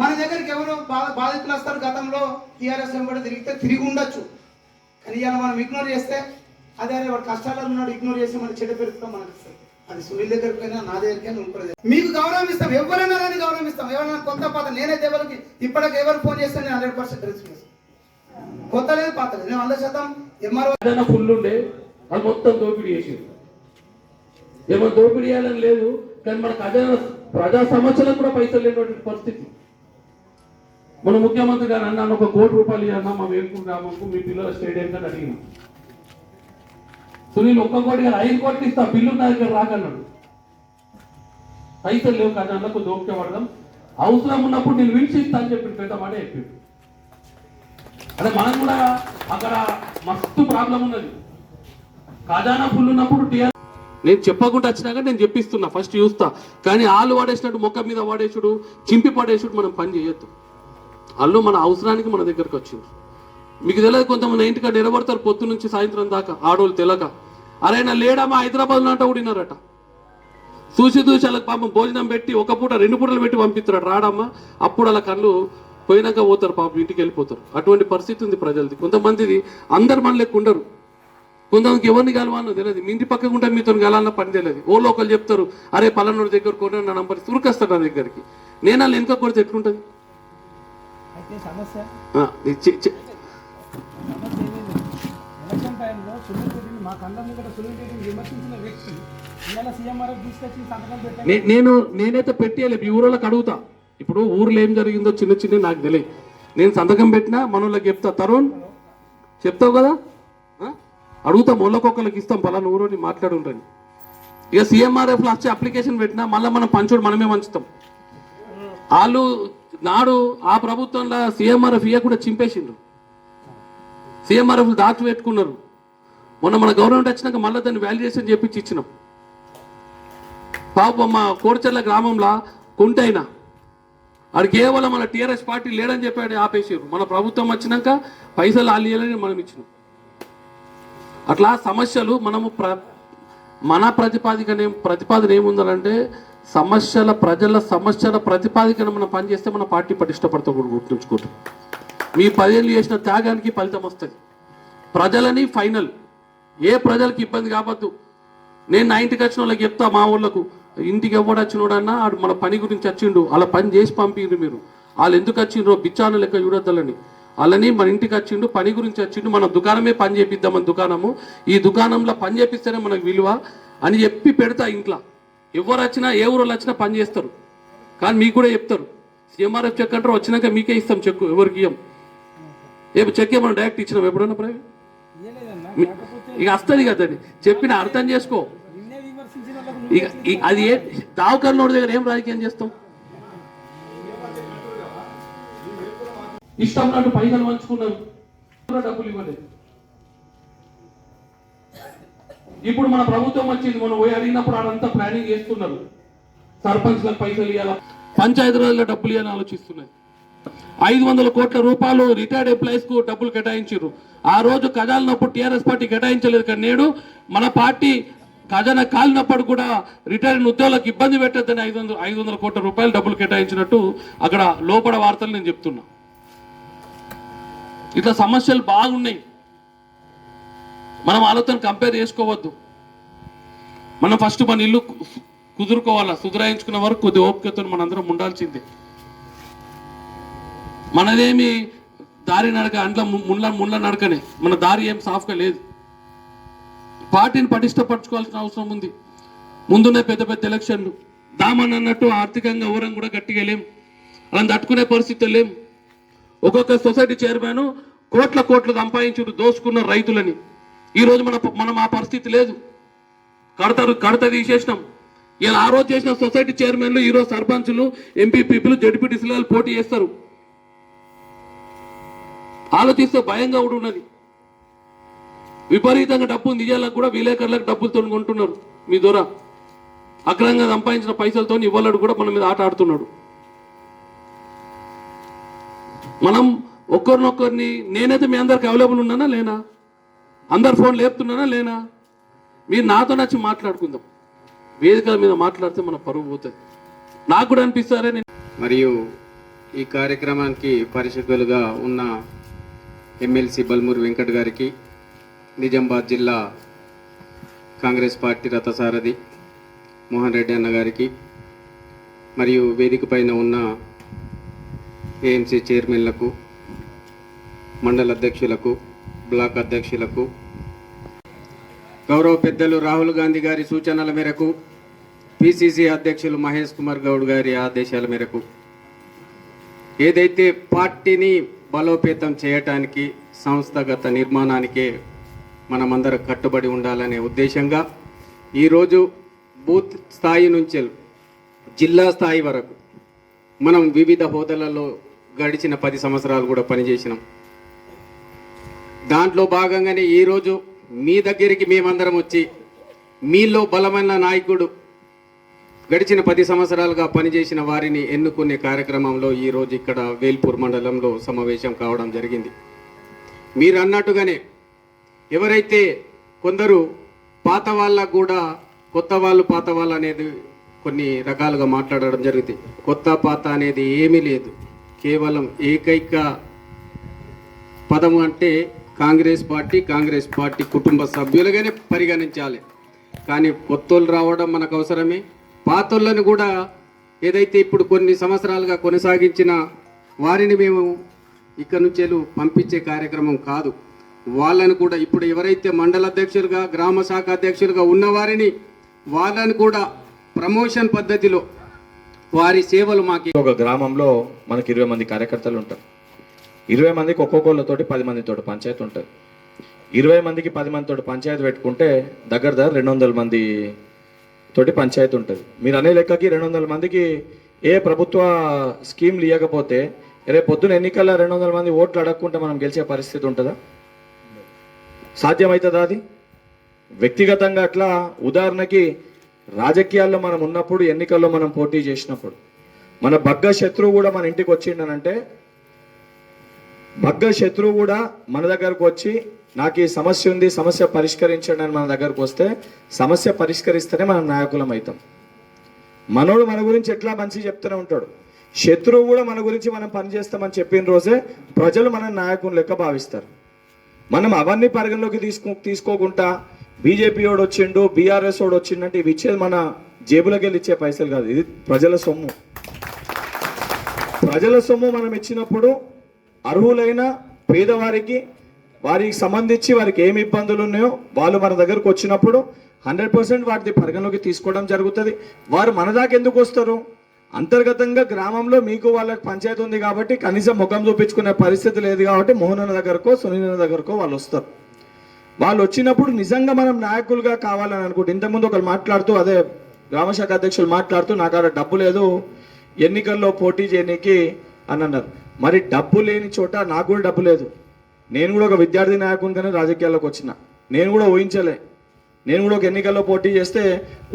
మన దగ్గరికి ఎవరు బాధ బాధితులు వస్తారు గతంలో టీఆర్ఎస్ వెంబడి తిరిగితే తిరిగి ఉండొచ్చు. కానీ ఇలా మనం ఇగ్నోర్ చేస్తే అదే వాడు కష్టాల్లో ఉన్నాడు ఇగ్నోర్ చేసి మన చెడ్డ పెరుగుతాం మనకు అది సునీల్ దగ్గరికి పోయినా నా దగ్గరికి ఉంటుంది మీకు గౌరవం ఇస్తాం ఎవరైనా కానీ గౌరవం ఇస్తాం ఎవరైనా కొత్త పాత నేనైతే ఎవరికి ఇప్పటికి ఎవరు ఫోన్ చేస్తే నేను హండ్రెడ్ పర్సెంట్ రెస్పాన్స్ కొత్త లేదు పాత లేదు. నేను వంద శాతం ఎంఆర్ఓ ఫుల్ ఉండే అది మొత్తం దోపిడీ చేసింది. ఏమో దోపిడీ చేయాలని లేదు కానీ మన ఖజానా ప్రజా సమస్యలకు కూడా పైసలు లేనటువంటి పరిస్థితి. మన ముఖ్యమంత్రి గారు అన్నాను ఒక కోటి రూపాయలు ఇవ్వన్నా మా వేరుకు గ్రామంకు మీ పిల్లల స్టేడియం కానీ అడిగిన. సునీల్ ఒక్క కోటి గారు ఐదు కోట్లు ఇస్తా బిల్లు నా దగ్గర రాకన్నాడు. పైసలు లేవు ఖజానాలకు దోపికే పడదాం అవసరం ఉన్నప్పుడు నేను పిలిచి ఇస్తా అని చెప్పి పెద్ద మాట చెప్పిండు. అదే మనం కూడా అక్కడ మస్తు ప్రాబ్లం ఉన్నది. ఖజానా ఫుల్ ఉన్నప్పుడు టీఆర్ నేను చెప్పకుండా వచ్చినాక నేను చెప్పిస్తున్నా ఫస్ట్ చూస్తా. కానీ ఆలు వాడేసినట్టు మొక్క మీద వాడేసుడు చింపి పడేసుడు మనం పని చేయొద్దు. అల్లు మన అవసరానికి మన దగ్గరకు వచ్చింది మీకు తెలియదు కొంతమంది ఇంటికాడ నిలబడతారు పొద్దు నుంచి సాయంత్రం దాకా ఆడోళ్ళు తెలక. అరే నా లేడమ్మా హైదరాబాద్లో అంట ఊడినారట చూసి చూసి వాళ్ళకి పాపం భోజనం పెట్టి ఒక పూట రెండు పూటలు పెట్టి పంపిస్తున్నాడు రాడమ్మా అప్పుడు వాళ్ళ కళ్ళు పోయినాక పోతారు పాపం ఇంటికి వెళ్ళిపోతారు. అటువంటి పరిస్థితి ఉంది ప్రజలది. కొంతమందిది అందరు మన లెక్క ఉండరు. కొంతమందికి ఎవరిని కలవాలో తెలియదు. మీ ఇంటి పక్కకు ఉంటే మీతో కలాలన్న పని తెలియదు. ఓ లోకల్ చెప్తారు అరే పలానోడి దగ్గర కొన నా నంబర్ ఉరికొస్తాడు నా దగ్గరికి. నేను వాళ్ళు వెనుక కొడితే ఎట్లుంటుంది అయితే సమస్య ఆ, ఇది చి- చి- సమస్య ఏమీ లేదు ఎలక్షన్ టైంలో సునీల్ రెడ్డిని మా కళ్ళ ముంగట సునీల్ రెడ్డిని విమర్శించిన వ్యక్తి ఇవాళ సీఎంఆర్ఎఫ్ తీసుకొచ్చి సంతకాలు పెట్టారు. నే- నేను నేనైతే పెట్టేయాలి ఈ ఊరోళ్ళకి అడుగుతా. ఇప్పుడు ఊర్లో ఏం జరిగిందో చిన్న చిన్న నాకు తెలియదు. నేను సంతకం పెట్టినా మనోళ్ళకి చెప్తా. తరుణ్ చెప్తావు కదా? అడుగుతా మొల్లకొక్కలకి ఇస్తాం. పలానా ఊరోని మాట్లాడుండ్రని ఇక సీఎంఆర్ఎఫ్లో వచ్చి అప్లికేషన్ పెట్టినా మళ్ళీ మనం పంచుడు మనమే పంచుతాం. వాళ్ళు నాడు ఆ ప్రభుత్వంలో సీఎంఆర్ఎఫ్ ఇయ్య కూడా చింపేసిండ్రు. సీఎంఆర్ఎఫ్ దాచిపెట్టుకున్నారు మొన్న మన గవర్నమెంట్ వచ్చినాక మళ్ళీ దాన్ని వాల్యుయేషన్ చేపించి ఇచ్చినాం. పాపం మా కోడిచెర్ల గ్రామంలో కుంటైన అది కేవలం మన టీఆర్ఎస్ పార్టీ లేడని చెప్పాడు ఆపేసారు మన ప్రభుత్వం వచ్చినాక పైసలు ఆలియాలని మనం ఇచ్చినాం. అట్లా సమస్యలు మనము ప్ర మన ప్రతిపాదిక ప్రతిపాదన ఏముందంటే సమస్యల ప్రజల సమస్యల ప్రతిపాదికన మనం పనిచేస్తే మన పార్టీ పటిష్టపడతా కూడా గుర్తుంచుకుంటాం మీ పదేళ్ళు చేసిన త్యాగానికి ఫలితం వస్తుంది. ప్రజలని ఫైనల్. ఏ ప్రజలకు ఇబ్బంది కావద్దు. నేను నా ఇంటికి వచ్చిన వాళ్ళకి చెప్తా మా ఊళ్ళకు. ఇంటికి ఎవడు వచ్చినోడన్నా ఆడు మన పని గురించి వచ్చిండు అలా పని చేసి పంపిండ్రు మీరు. వాళ్ళు ఎందుకు వచ్చిండ్రో బిచ్చాను లెక్క చూడొద్దని వాళ్ళని మన ఇంటికి వచ్చిండు పని గురించి వచ్చిండు మన దుకాణమే పని చేపిద్దామని దుకాణము. ఈ దుకాణంలో పని చేపిస్తేనే మనకు విలువ అని చెప్పి పెడతా ఇంట్లో. ఎవరు వచ్చినా ఏ ఊరు వచ్చినా పని చేస్తారు. కానీ మీకు కూడా చెప్తారు. సీఎంఆర్ఎఫ్ చెక్ అంటారు వచ్చినాక మీకే ఇస్తాం చెక్ ఎవరికి ఏ చెక్ ఏమన్నా డైరెక్ట్ ఇచ్చినాం ఎప్పుడైనా ప్రైవేట్? ఇక వస్తుంది కదా అది. చెప్పిన అర్థం చేసుకో. ఇక అది ఏ దావకర్నోడి దగ్గర ఏం రాజకీయం చేస్తాం? ఇష్టం ఉన్నట్టు పైసలు పంచుకున్నారు. డబ్బులు ఇవ్వలేదు. ఇప్పుడు మన ప్రభుత్వం వచ్చింది మనం పోయి అడిగినప్పుడు అదంతా ప్లానింగ్ చేస్తున్నారు. సర్పంచ్లకు పైసలు ఇవ్వాలా పంచాయతీరాజ్ల డబ్బులు ఇవ్వాలని ఆలోచిస్తున్నాయి. ఐదు వందల కోట్ల రూపాయలు రిటైర్డ్ ఎంప్లాయీస్కు డబ్బులు కేటాయించారు ఆ రోజు కదాలినప్పుడు టీఆర్ఎస్ పార్టీ కేటాయించలేదు కానీ నేడు మన పార్టీ ఖజానా కాలినప్పుడు కూడా రిటైర్డ్ ఉద్యోగులకు ఇబ్బంది పెట్టద్దని ఐదు వందల ఐదు వందల కోట్ల రూపాయలు డబ్బులు కేటాయించినట్టు అక్కడ లోపల వార్తలు నేను చెప్తున్నా. ఇట్లా సమస్యలు బాగున్నాయి. మనం వాళ్ళతో కంపేర్ చేసుకోవద్దు. మనం ఫస్ట్ మన ఇల్లు కు- కుదురుకోవాలా? సుధరాయించుకున్న వరకు కొద్ది ఓపికతో మనందరం ఉండాల్సిందే. మనదేమి దారి నడక అంట్లో ముళ్ళ ముళ్ళ నడకనే. మన దారి ఏం సాఫ్గా లేదు. పార్టీని పటిష్టపరచుకోవాల్సిన అవసరం ఉంది. ముందున్న పెద్ద పెద్ద ఎలక్షన్లు. దామని అన్నట్టు ఆర్థికంగా ఊరం కూడా గట్టిగా లేం. అలా తట్టుకునే పరిస్థితులు లేం. ఒక్కొక్క సొసైటీ చైర్మన్ కోట్ల కోట్లు సంపాదించుడు దోసుకున్న రైతులని. ఈరోజు మన మనం ఆ పరిస్థితి లేదు. కడత కడత తీసేసినాం. ఇలా ఆ రోజు చేసిన సొసైటీ చైర్మన్లు ఈరోజు రోజు సర్పంచులు ఎంపీపీలు జడ్పీటీసీలు పోటీ చేస్తారు. ఆలోచిస్తే భయంగా కూడా ఉన్నది. విపరీతంగా డబ్బు నిజాలకు కూడా విలేకరులకు డబ్బులతో కొంటున్నారు మీ దూర. అక్రమంగా సంపాదించిన పైసలతో ఇవ్వలేడు కూడా మన మీద ఆట ఆడుతున్నాడు. మనం ఒక్కరినొక్కరిని నేనైతే మీ అందరికి అవైలబుల్ ఉన్నానా లేనా? అందరు ఫోన్ లేపుతున్నానా లేనా? మీరు నాతో నచ్చి మాట్లాడుకుందాం. వేదికల మీద మాట్లాడితే మన పరువు పోతుంది. నాకు కూడా అనిపిస్తారే నేను? మరియు ఈ కార్యక్రమానికి పరిశుద్ధులుగా ఉన్న ఎమ్మెల్సీ బల్మూరి వెంకట్ గారికి నిజామాబాద్ జిల్లా కాంగ్రెస్ పార్టీ రథసారథి మోహన్ రెడ్డి అన్న గారికి మరియు వేదిక పైన ఉన్న ఏఎంసీ చైర్మన్లకు మండల అధ్యక్షులకు బ్లాక్ అధ్యక్షులకు. గౌరవ పెద్దలు రాహుల్ గాంధీ గారి సూచనల మేరకు పిసిసి అధ్యక్షులు మహేష్ కుమార్ గౌడ్ గారి ఆదేశాల మేరకు ఏదైతే పార్టీని బలోపేతం చేయటానికి సంస్థగత నిర్మాణానికే మనమందరం కట్టుబడి ఉండాలనే ఉద్దేశంగా ఈరోజు బూత్ స్థాయి నుంచి జిల్లా స్థాయి వరకు మనం వివిధ హోదాలలో గడిచిన పది సంవత్సరాలు కూడా పనిచేసినాం. దాంట్లో భాగంగానే ఈరోజు మీ దగ్గరికి మేమందరం వచ్చి మీలో బలమైన నాయకుడు గడిచిన పది సంవత్సరాలుగా పనిచేసిన వారిని ఎన్నుకునే కార్యక్రమంలో ఈరోజు ఇక్కడ వేల్పూర్ మండలంలో సమావేశం కావడం జరిగింది. మీరు అన్నట్టుగానే ఎవరైతే కొందరు పాత వాళ్ళకు కూడా కొత్త వాళ్ళు పాత వాళ్ళు అనేది కొన్ని రకాలుగా మాట్లాడడం జరుగుతుంది కొత్త పాత అనేది ఏమీ లేదు. కేవలం ఏకైక పదము అంటే కాంగ్రెస్ పార్టీ కాంగ్రెస్ పార్టీ కుటుంబ సభ్యులుగానే పరిగణించాలి. కానీ కొత్తోళ్ళు రావడం మనకు అవసరమే. పాతోళ్ళని కూడా ఏదైతే ఇప్పుడు కొన్ని సంవత్సరాలుగా కొనసాగించిన వారిని మేము ఇక్కడ నుంచి పంపించే కార్యక్రమం కాదు. వాళ్ళని కూడా ఇప్పుడు ఎవరైతే మండల అధ్యక్షులుగా గ్రామ శాఖ అధ్యక్షులుగా ఉన్నవారిని వాళ్ళని కూడా ప్రమోషన్ పద్ధతిలో వారి సేవలు మాకు ఒక గ్రామంలో మనకి ఇరవై మంది కార్యకర్తలు ఉంటారు. ఇరవై మందికి ఒక్కొక్కళ్ళతోటి పది మందితోటి పంచాయతీ ఉంటుంది. ఇరవై మందికి పది మందితోటి పంచాయతీ పెట్టుకుంటే దగ్గర దగ్గర రెండు వందల మంది తోటి పంచాయతీ ఉంటుంది. మీరు అనే లెక్కకి రెండు వందల మందికి ఏ ప్రభుత్వ స్కీమ్లు ఇవ్వకపోతే రేపు పొద్దున ఎన్నికల్లో రెండు వందల మంది ఓట్లు అడగకుంటే మనం గెలిచే పరిస్థితి ఉంటుందా? సాధ్యమవుతుందా అది? వ్యక్తిగతంగా అట్లా ఉదాహరణకి రాజకీయాల్లో మనం ఉన్నప్పుడు ఎన్నికల్లో మనం పోటీ చేసినప్పుడు మన బగ్గ శత్రువు కూడా మన ఇంటికి వచ్చిండనంటే బగ్గ శత్రువు కూడా మన దగ్గరకు వచ్చి నాకు ఈ సమస్య ఉంది సమస్య పరిష్కరించండి అని మన దగ్గరకు వస్తే సమస్య పరిష్కరిస్తేనే మనం నాయకులం అవుతాం. మనోడు మన గురించి ఎట్లా మంచి చెప్తూనే ఉంటాడు. శత్రువు కూడా మన గురించి మనం పనిచేస్తామని చెప్పిన రోజే ప్రజలు మన నాయకుని లెక్క భావిస్తారు. మనం అవన్నీ పరిగణలోకి తీసుకో తీసుకోకుండా బీజేపీ వాడు వచ్చిండు బీఆర్ఎస్ వాడు వచ్చిండంటే ఇవి ఇచ్చేది మన జేబులోకి వెళ్ళి ఇచ్చే పైసలు కాదు. ఇది ప్రజల సొమ్ము. ప్రజల సొమ్ము మనం ఇచ్చినప్పుడు అర్హులైన పేదవారికి వారికి సంబంధించి వారికి ఏమి ఇబ్బందులు ఉన్నాయో వాళ్ళు మన దగ్గరకు వచ్చినప్పుడు హండ్రెడ్ పర్సెంట్ వాటిని పరిగణలోకి తీసుకోవడం జరుగుతుంది. వారు మన దాకా ఎందుకు వస్తారు? అంతర్గతంగా గ్రామంలో మీకు వాళ్ళకి పంచాయతీ ఉంది కాబట్టి కనీసం ముఖం చూపించుకునే పరిస్థితి లేదు కాబట్టి మోహన్ అన్న దగ్గరకో సునీల్ అన్న దగ్గరకో వాళ్ళు వస్తారు. వాళ్ళు వచ్చినప్పుడు నిజంగా మనం నాయకులుగా కావాలని అనుకుంటే ఇంతకుముందు ఒకరు మాట్లాడుతూ అదే గ్రామశాఖ అధ్యక్షులు మాట్లాడుతూ నాకు ఆడ డబ్బు లేదు ఎన్నికల్లో పోటీ చేయనీకి అని అన్నారు. మరి డబ్బు లేని చోట నాకు కూడా డబ్బు లేదు. నేను కూడా ఒక విద్యార్థి నాయకునిగానే రాజకీయాల్లోకి వచ్చిన. నేను కూడా ఊహించలే. నేను కూడా ఒక ఎన్నికల్లో పోటీ చేస్తే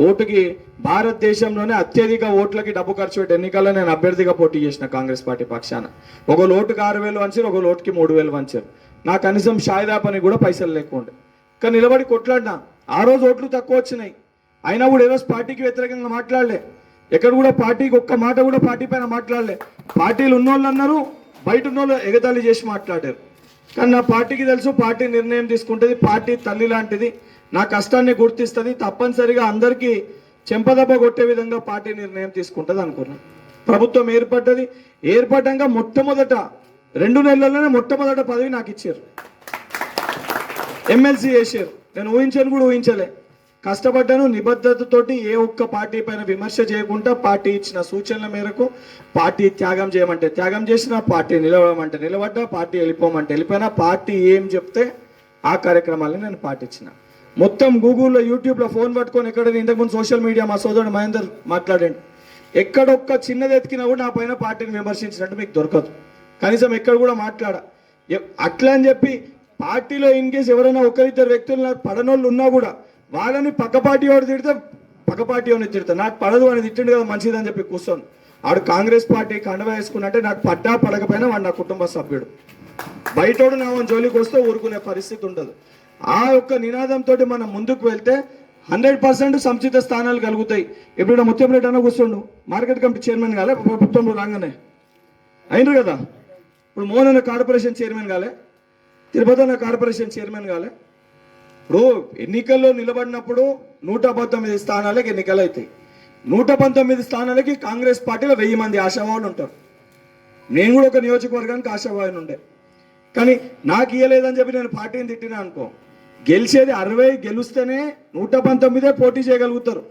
ఓటుకి భారతదేశంలోనే అత్యధిక ఓట్లకి డబ్బు ఖర్చు పెట్టి ఎన్నికల్లో నేను అభ్యర్థిగా పోటీ చేసిన కాంగ్రెస్ పార్టీ పక్షాన. ఒక ఓటుకి ఆరు వేలు వంచారు ఒక ఓటుకి మూడు వేలు వంచారు. నా కనీసం షాయిదా పని కూడా పైసలు లేకుండా. కానీ నిలబడి కొట్లాడినా. ఆ రోజు ఓట్లు తక్కువ వచ్చినాయి. అయినా కూడా ఏదో పార్టీకి వ్యతిరేకంగా మాట్లాడలే. ఎక్కడ కూడా పార్టీకి ఒక్క మాట కూడా పార్టీ పైన మాట్లాడలే. పార్టీలు ఉన్నోళ్ళు అన్నారు బయట ఉన్నోళ్ళు ఎగతాళి చేసి మాట్లాడారు. కానీ నా పార్టీకి తెలుసు పార్టీ నిర్ణయం తీసుకుంటుంది పార్టీ తల్లి లాంటిది. నా కష్టాన్ని గుర్తిస్తుంది తప్పనిసరిగా అందరికీ చెంపదెబ్బ కొట్టే విధంగా పార్టీ నిర్ణయం తీసుకుంటుంది అనుకున్నాను ప్రభుత్వం ఏర్పడ్డది ఏర్పడ్డాక మొట్టమొదట రెండు నెలల్లోనే మొట్టమొదట పదవి నాకు ఇచ్చారు. ఎమ్మెల్సీ చేశారు. నేను ఊహించను కూడా ఊహించలే. కష్టపడ్డాను నిబద్ధతతోటి ఏ ఒక్క పార్టీ పైన విమర్శ చేయకుండా పార్టీ ఇచ్చిన సూచనల మేరకు పార్టీ త్యాగం చేయమంటే త్యాగం చేసిన పార్టీ నిలవడమంటే నిలబడ్డా పార్టీ వెళ్ళిపోమంటే వెళ్ళిపోయినా పార్టీ ఏం చెప్తే ఆ కార్యక్రమాలను నేను పాటించిన. మొత్తం గూగుల్లో యూట్యూబ్లో ఫోన్ పట్టుకొని ఎక్కడ ఇంతకుముందు సోషల్ మీడియా మా సోదరుడు మహేందర్ మాట్లాడండి. ఎక్కడొక్క చిన్నది ఎతికినా కూడా నా పైన పార్టీని విమర్శించినట్టు మీకు దొరకదు. కనీసం ఎక్కడ కూడా మాట్లాడ. అట్లా అని చెప్పి పార్టీలో ఇన్ కేసు ఎవరైనా ఒకరిద్దరు వ్యక్తులు పడనోళ్ళు ఉన్నా కూడా వాళ్ళని పక్కపాటి వాడు తిడితే పక్కపాటి వాడిని తిడతా నాకు పడదు అని తిట్టిండు కదా మంచిదని చెప్పి కూర్చోను. ఆడు కాంగ్రెస్ పార్టీ కండవ వేసుకున్నట్టే నాకు పడ్డా పడకపోయినా వాడు నా కుటుంబ సభ్యుడు. బయటోడు నా జోలికి వస్తే ఊరుకునే పరిస్థితి ఉండదు. ఆ యొక్క నినాదంతో మనం ముందుకు వెళ్తే హండ్రెడ్ పర్సెంట్ సంచిత స్థానాలు కలుగుతాయి. ఎప్పుడైనా ముత్యంరెడ్డి అన్న కూర్చోండు. మార్కెట్ కమిటీ చైర్మన్ కాలే ప్రభుత్వంలో రాగానే. అయినరు కదా? ఇప్పుడు మోహన్ అన్న కార్పొరేషన్ చైర్మన్ కాలే తిరుపతి అన్న కార్పొరేషన్ చైర్మన్ కాలే. ఇప్పుడు ఎన్నికల్లో నిలబడినప్పుడు నూట పంతొమ్మిది స్థానాలకు ఎన్నికలు అవుతాయి నూట పంతొమ్మిది స్థానాలకి కాంగ్రెస్ పార్టీలో వెయ్యి మంది ఆశావాళ్ళు ఉంటారు. నేను కూడా ఒక నియోజకవర్గానికి ఆశావాదిని ఉండే. కానీ నాకు ఇయ్యలేదని చెప్పి నేను పార్టీని తిట్టినా అనుకో గెలిచేది అరవై గెలిస్తేనే నూట పంతొమ్మిదే పోటీ చేయగలుగుతారు.